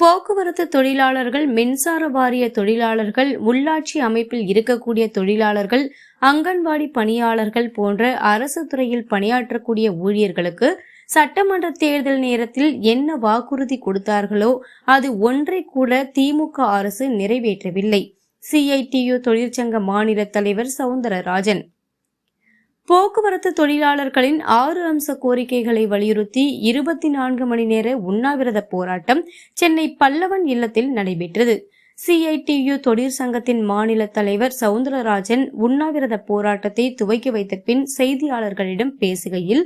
போக்குவரத்து தொழிலாளர்கள் மின்சார வாரிய தொழிலாளர்கள் உள்ளாட்சி அமைப்பில் இருக்கக்கூடிய தொழிலாளர்கள் அங்கன்வாடி பணியாளர்கள் போன்ற அரசு துறையில் பணியாற்றக்கூடிய ஊழியர்களுக்கு சட்டமன்ற தேர்தல் நேரத்தில் என்ன வாக்குறுதி கொடுத்தார்களோ அது ஒன்றை கூட திமுக அரசு நிறைவேற்றவில்லை. சிஐடியு தொழிற்சங்க மாநில தலைவர் சவுந்தரராஜன் போக்குவரத்து தொழிலாளர்களின் ஆறு அம்ச கோரிக்கைகளை வலியுறுத்தி இருபத்தி நான்கு மணி நேர உண்ணாவிரத போராட்டம் சென்னை பல்லவன் இல்லத்தில் நடைபெற்றது. சிஐடியு தொழிற்சங்கத்தின் மாநில தலைவர் சவுந்தரராஜன் உண்ணாவிரத போராட்டத்தை துவக்கி வைத்த பின் செய்தியாளர்களிடம் பேசுகையில்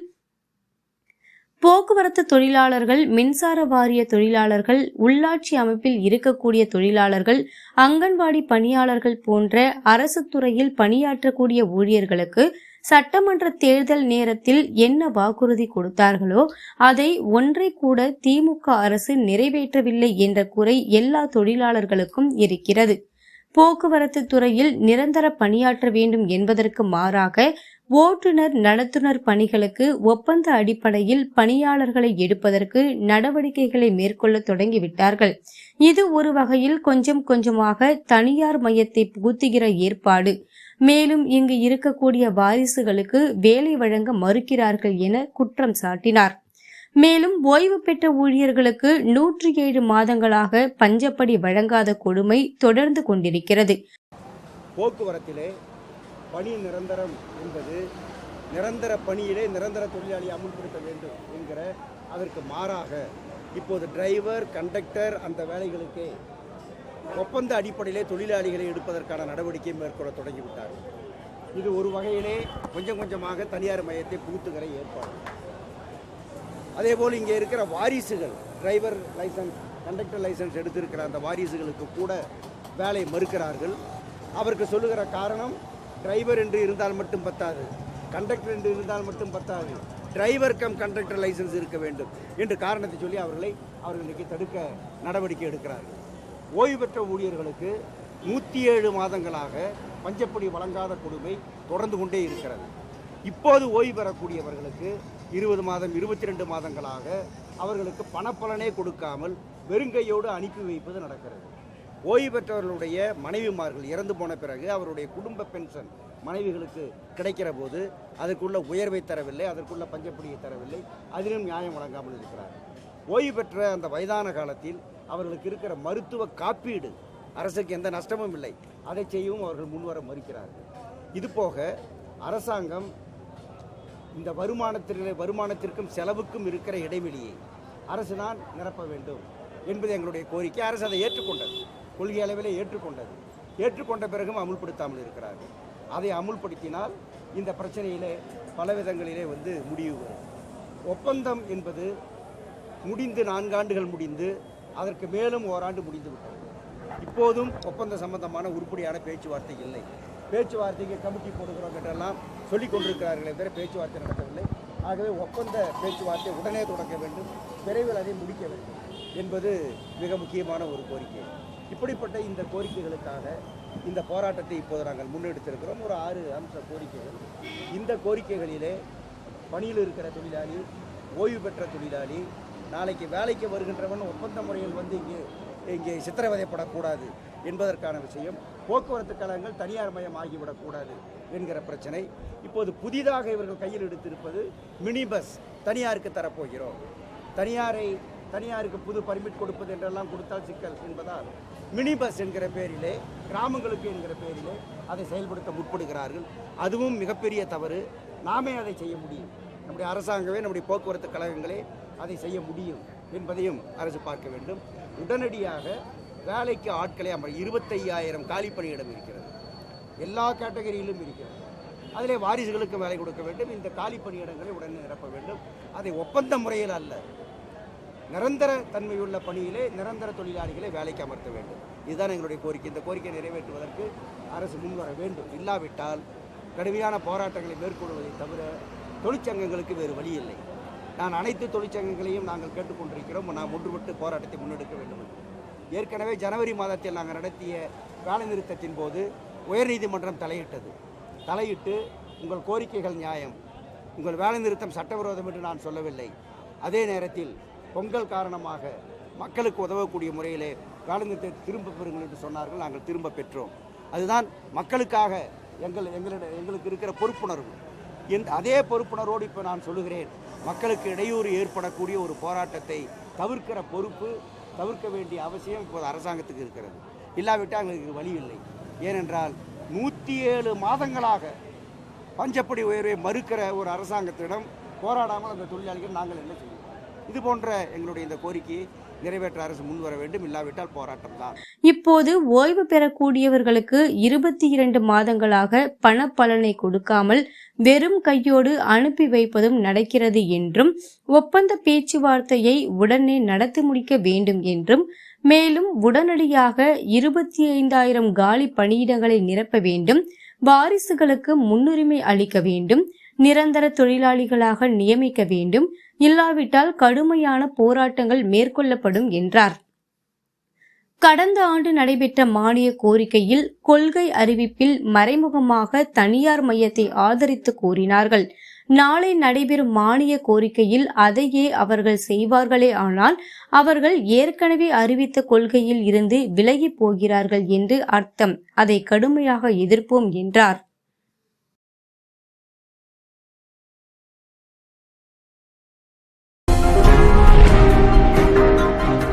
போக்குவரத்து தொழிலாளர்கள் மின்சார வாரிய தொழிலாளர்கள் உள்ளாட்சி அமைப்பில் இருக்கக்கூடிய தொழிலாளர்கள் அங்கன்வாடி பணியாளர்கள் போன்ற அரசு துறையில் பணியாற்றக்கூடிய ஊழியர்களுக்கு சட்டமன்ற தேர்தல் நேரத்தில் என்ன வாக்குறுதி கொடுத்தார்களோ அதை ஒன்றை கூட திமுக அரசு நிறைவேற்றவில்லை என்ற குறை எல்லா தொழிலாளர்களுக்கும் இருக்கிறது. போக்குவரத்து துறையில் நிரந்தர பணியாற்ற வேண்டும் என்பதற்கு மாறாக ஓட்டுநர் நடத்துனர் பணிகளுக்கு ஒப்பந்த அடிப்படையில் பணியாளர்களை எடுப்பதற்கு நடவடிக்கைகளை மேற்கொள்ள தொடங்கிவிட்டார்கள். இது ஒரு வகையில் கொஞ்சம் கொஞ்சமாக தனியார் மையத்தை புகுத்துகிற ஏற்பாடு. மேலும் இங்கு இருக்கக்கூடிய வாரிசுகளுக்கு வேலை வழங்க மறுக்கிறார்கள் என குற்றம் சாட்டினார். மேலும் ஓய்வு பெற்ற ஊழியர்களுக்கு நூற்றி ஏழு மாதங்களாக பஞ்சப்படி வழங்காத கொடுமை தொடர்ந்து கொண்டிருக்கிறது. போக்குவரத்திலே பணி நிரந்தரம் என்பது நிரந்தர பணியிலே நிரந்தர தொழிலாளி அமுல்படுத்த வேண்டும் என்கிற அதற்கு மாறாக இப்போது டிரைவர் கண்டக்டர் அந்த வேலைகளுக்கு ஒப்பந்த அடிப்படையிலே தொழிலாளிகளை எடுப்பதற்கான நடவடிக்கையை மேற்கொள்ள தொடங்கிவிட்டார். இது ஒரு வகையிலே கொஞ்சம் கொஞ்சமாக தனியார் மையத்தை புகுத்துகிற ஏற்பாடு. அதேபோல் இங்கே இருக்கிற வாரிசுகள் டிரைவர் லைசன்ஸ் கண்டக்டர் லைசன்ஸ் எடுத்திருக்கிற அந்த வாரிசுகளுக்கு கூட வேலை மறுக்கிறார்கள். அவருக்கு சொல்லுகிற காரணம் டிரைவர் என்று இருந்தால் மட்டும் பத்தாது கண்டக்டர் என்று இருந்தால் மட்டும் பத்தாது டிரைவர் கம் கண்டக்டர் லைசன்ஸ் இருக்க வேண்டும் என்று காரணத்தை சொல்லி அவர்களை அவர்களுக்கு தடுக்க நடவடிக்கை எடுக்கிறார்கள். ஓய்வு பெற்ற ஊழியர்களுக்கு நூற்றி ஏழு மாதங்களாக பஞ்சப்படி வழங்காத கொடுமை தொடர்ந்து கொண்டே இருக்கிறது. இப்போது ஓய்வு பெறக்கூடியவர்களுக்கு இருபது மாதம் இருபத்தி ரெண்டு மாதங்களாக அவர்களுக்கு பணப்பலனே கொடுக்காமல் வெறுங்கையோடு அனுப்பி வைப்பது நடக்கிறது. ஓய்வு பெற்றவர்களுடைய மனைவிமார்கள் இறந்து போன பிறகு அவருடைய குடும்ப பென்ஷன் மனைவிகளுக்கு கிடைக்கிற போது அதற்குள்ள உயர்வை தரவில்லை அதற்குள்ள பஞ்சப்படியை தரவில்லை அதிலும் நியாயம் வழங்காமல் இருக்கிறார்கள். ஓய்வு பெற்ற அந்த வயதான காலத்தில் அவர்களுக்கு இருக்கிற மருத்துவ காப்பீடு அரசுக்கு எந்த நஷ்டமும் இல்லை. அதை செய்யவும் அவர்கள் முன்வர மறுக்கிறார்கள். இது போக அரசாங்கம் இந்த வருமானத்திற்கு வருமானத்திற்கும் செலவுக்கும் இருக்கிற இடைவெளியை அரசு தான் நிரப்ப வேண்டும் என்பது எங்களுடைய கோரிக்கை. அரசு அதை ஏற்றுக்கொண்டது. கொள்கை அளவிலே ஏற்றுக்கொண்டது. ஏற்றுக்கொண்ட பிறகும் அமுல்படுத்தாமல் இருக்கிறார்கள். அதை அமுல்படுத்தினால் இந்த பிரச்சனையிலே பல விதங்களிலே வந்து முடிவு வரும். ஒப்பந்தம் என்பது முடிந்து நான்காண்டுகள் முடிந்து அதற்கு மேலும் ஓராண்டு முடிந்து விட்டது. இப்போதும் ஒப்பந்த சம்பந்தமான உருப்படியான பேச்சுவார்த்தை இல்லை. பேச்சுவார்த்தைக்கு கமிட்டி போடுகிறோம் என்றெல்லாம் சொல்லிக் கொண்டிருக்கிறார்களே தவிர பேச்சுவார்த்தை நடக்கவில்லை ஆகவே ஒப்பந்த பேச்சுவார்த்தை உடனே தொடங்க வேண்டும். விரைவில் அதை முடிக்க வேண்டும் என்பது மிக முக்கியமான ஒரு கோரிக்கை. இப்படிப்பட்ட இந்த கோரிக்கைகளுக்காக இந்த போராட்டத்தை இப்போது நாங்கள் முன்னெடுத்திருக்கிறோம். ஒரு ஆறு அம்ச கோரிக்கைகள். இந்த கோரிக்கைகளிலே பணியில் இருக்கிற தொழிலாளி ஓய்வு பெற்ற தொழிலாளி நாளைக்கு வேலைக்கு வருகின்றவன் ஒப்பந்த முறையில் வந்து இங்கே இங்கே சித்திரவதைப்படக்கூடாது என்பதற்கான விஷயம். போக்குவரத்து கழகங்கள் தனியார் மயம் ஆகிவிடக்கூடாது என்கிற பிரச்சனை. இப்போது புதிதாக இவர்கள் கையில் எடுத்திருப்பது மினி பஸ் தனியாருக்கு தரப்போகிறோம். தனியாரை தனியாருக்கு புது பர்மிட் கொடுப்பது என்றெல்லாம் கொடுத்தால் சிக்கல் என்பதால் மினி பஸ் என்கிற பேரிலே கிராமங்களுக்கு என்கிற பேரிலே அதை செயல்படுத்த முற்படுகிறார்கள். அதுவும் மிகப்பெரிய தவறு. நாமே அதை செய்ய முடியும். நம்முடைய அரசாங்கமே நம்முடைய போக்குவரத்து கழகங்களே அதை செய்ய முடியும் என்பதையும் அரசு பார்க்க வேண்டும். உடனடியாக வேலைக்கு ஆட்களை அமர் இருபத்தையாயிரம் காலி பணியிடம் இருக்கிறது. எல்லா கேட்டகரியிலும் இருக்கிறது. அதிலே வாரிசுகளுக்கு வேலை கொடுக்க வேண்டும். இந்த காலி பணியிடங்களை உடனே நிரப்ப வேண்டும். அதை ஒப்பந்த முறையில் அல்ல நிரந்தர தன்மையுள்ள பணியிலே நிரந்தர தொழிலாளிகளை வேலைக்கு அமர்த்த வேண்டும். இதுதான் எங்களுடைய கோரிக்கை. இந்த கோரிக்கை நிறைவேற்றுவதற்கு அரசு முன்வர வேண்டும். இல்லாவிட்டால் கடுமையான போராட்டங்களை மேற்கொள்வதை தவிர தொழிற்சங்கங்களுக்கு வேறு வழி இல்லை. நான் அனைத்து தொழிற்சங்கங்களையும் நாங்கள் கேட்டுக்கொண்டிருக்கிறோம். நாம் ஒன்றுபட்டு போராட்டத்தை முன்னெடுக்க வேண்டும் ஏற்கனவே ஜனவரி மாதத்தில் நாங்கள் நடத்திய வேலை நிறுத்தத்தின் போது உயர்நீதிமன்றம் தலையிட்டது. தலையிட்டு உங்கள் கோரிக்கைகள் நியாயம். உங்கள் வேலை நிறுத்தம் சட்டவிரோதம் என்று நான் சொல்லவில்லை. அதே நேரத்தில் பொங்கல் காரணமாக மக்களுக்கு உதவக்கூடிய முறையிலே வேலைநிறுத்தத்தை திரும்ப பெறுங்கள் என்று சொன்னார்கள். நாங்கள் திரும்ப பெற்றோம். அதுதான் மக்களுக்காக எங்கள் எங்களிட எங்களுக்கு இருக்கிற பொறுப்புணர்வு. என் அதே பொறுப்புணர்வோடு இப்போ நான் சொல்லுகிறேன். மக்களுக்கு இடையூறு ஏற்படக்கூடிய ஒரு போராட்டத்தை தவிர்க்கிற பொறுப்பு தவிர்க்க வேண்டிய அவசியம் இப்போது அரசாங்கத்துக்கு இருக்கிறது. இல்லாவிட்டால் எங்களுக்கு வழி இல்லை. ஏனென்றால் நூற்றி ஏழு மாதங்களாக பஞ்சப்படி உயர்வை மறுக்கிற ஒரு அரசாங்கத்திடம் போராடாமல் அந்த தொழிலாளிகள் நாங்கள் என்ன செய்வோம்? இது போன்ற எங்களுடைய இந்த கோரிக்கையை நிறைவேற்ற அரசு முன்வர வேண்டும். இல்லாவிட்டால் போராட்டம் தான் இப்போது ஓய்வு பெறக்கூடியவர்களுக்கு இருபத்தி இரண்டு மாதங்களாக பண பலனை கொடுக்காமல் வெறும் கையோடு அனுப்பி வைப்பதும் நடக்கிறது என்றும் ஒப்பந்த பேச்சுவார்த்தையை உடனே நடத்தி முடிக்க வேண்டும் என்றும் மேலும் உடனடியாக இருபத்தி ஐந்தாயிரம் காலி பணியிடங்களை நிரப்ப வேண்டும் வாரிசுகளுக்கு முன்னுரிமை அளிக்க வேண்டும் நிரந்தர தொழிலாளிகளாக நியமிக்க வேண்டும். இல்லாவிட்டால் கடுமையான போராட்டங்கள் மேற்கொள்ளப்படும் என்றார். கடந்த ஆண்டு நடைபெற்ற மானிய கோரிக்கையில் கொள்கை அறிவிப்பில் மறைமுகமாக தனியார் மையத்தை ஆதரித்து கூறினார்கள் நாளை நடைபெறும் மானிய கோரிக்கையில் அதையே அவர்கள் செய்வார்களே ஆனால் அவர்கள் ஏற்கனவே அறிவித்த கொள்கையில் இருந்து விலகிப் போகிறார்கள் என்று அர்த்தம். அதை கடுமையாக எதிர்ப்போம் என்றார்.